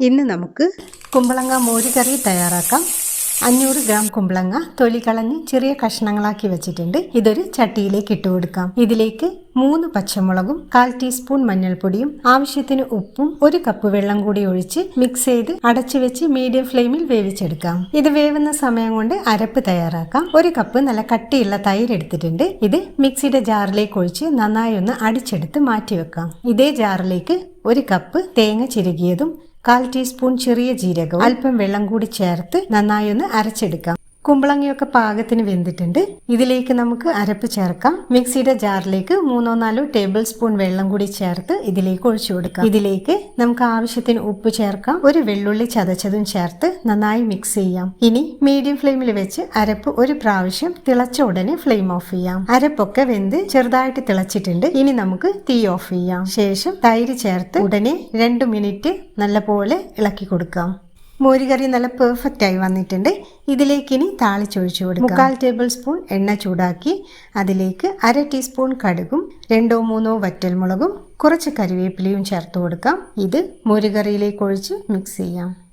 ഇന്ന് നമുക്ക് കുമ്പളങ്ങ മോരുകറി തയ്യാറാക്കാം. അഞ്ഞൂറ് ഗ്രാം കുമ്പളങ്ങ തൊലി കളഞ്ഞ് ചെറിയ കഷ്ണങ്ങളാക്കി വെച്ചിട്ടുണ്ട്. ഇതൊരു ചട്ടിയിലേക്ക് ഇട്ട് കൊടുക്കാം. ഇതിലേക്ക് മൂന്ന് പച്ചമുളകും കാൽ ടീസ്പൂൺ മഞ്ഞൾപ്പൊടിയും ആവശ്യത്തിന് ഉപ്പും ഒരു കപ്പ് വെള്ളം കൂടി ഒഴിച്ച് മിക്സ് ചെയ്ത് അടച്ചു വെച്ച് മീഡിയം ഫ്ലെയിമിൽ വേവിച്ചെടുക്കാം. ഇത് വേവുന്ന സമയം കൊണ്ട് അരപ്പ് തയ്യാറാക്കാം. ഒരു കപ്പ് നല്ല കട്ടിയുള്ള തൈര് എടുത്തിട്ടുണ്ട്. ഇത് മിക്സിയുടെ ജാറിലേക്ക് ഒഴിച്ച് നന്നായി ഒന്ന് അടിച്ചെടുത്ത് മാറ്റി വെക്കാം ഇതേ ജാറിലേക്ക് ഒരു കപ്പ് തേങ്ങ ചിരുകിയതും കാൽ ടീസ്പൂൺ ചെറിയ ജീരകവും അല്പം വെള്ളം കൂടി ചേർത്ത് നന്നായി ഒന്ന് അരച്ചെടുക്കാം. കുമ്പളങ്ങയൊക്കെ പാകത്തിന് വെന്തിട്ടുണ്ട്. ഇതിലേക്ക് നമുക്ക് അരപ്പ് ചേർക്കാം. മിക്സിയുടെ ജാറിലേക്ക് മൂന്നോ നാലോ ടേബിൾ സ്പൂൺ വെള്ളം കൂടി ചേർത്ത് ഇതിലേക്ക് ഒഴിച്ചു കൊടുക്കാം. ഇതിലേക്ക് നമുക്ക് ആവശ്യത്തിന് ഉപ്പ് ചേർക്കാം. ഒരു വെള്ളുള്ളി ചതച്ചതും ചേർത്ത് നന്നായി മിക്സ് ചെയ്യാം. ഇനി മീഡിയം ഫ്ലെയിമിൽ വെച്ച് അരപ്പ് ഒരു പ്രാവശ്യം തിളച്ച ഉടനെ ഫ്ലെയിം ഓഫ് ചെയ്യാം. അരപ്പൊക്കെ വെന്ത് ചെറുതായിട്ട് തിളച്ചിട്ടുണ്ട്. ഇനി നമുക്ക് തീ ഓഫ് ചെയ്യാം. ശേഷം തൈര് ചേർത്ത് ഉടനെ രണ്ട് മിനിറ്റ് നല്ലപോലെ ഇളക്കി കൊടുക്കാം. മോരുകറി നല്ല പെർഫെക്റ്റ് ആയി വന്നിട്ടുണ്ട്. ഇതിലേക്ക് ഇനി താളിച്ചൊഴിച്ചു കൊടുക്കാം. മുക്കാൽ ടേബിൾ സ്പൂൺ എണ്ണ ചൂടാക്കി അതിലേക്ക് അര ടീസ്പൂൺ കടുകും രണ്ടോ മൂന്നോ വറ്റൽമുളകും കുറച്ച് കറിവേപ്പിലയും ചേർത്ത് കൊടുക്കാം. ഇത് മോരുകറിയിലേക്ക് ഒഴിച്ച് മിക്സ് ചെയ്യാം.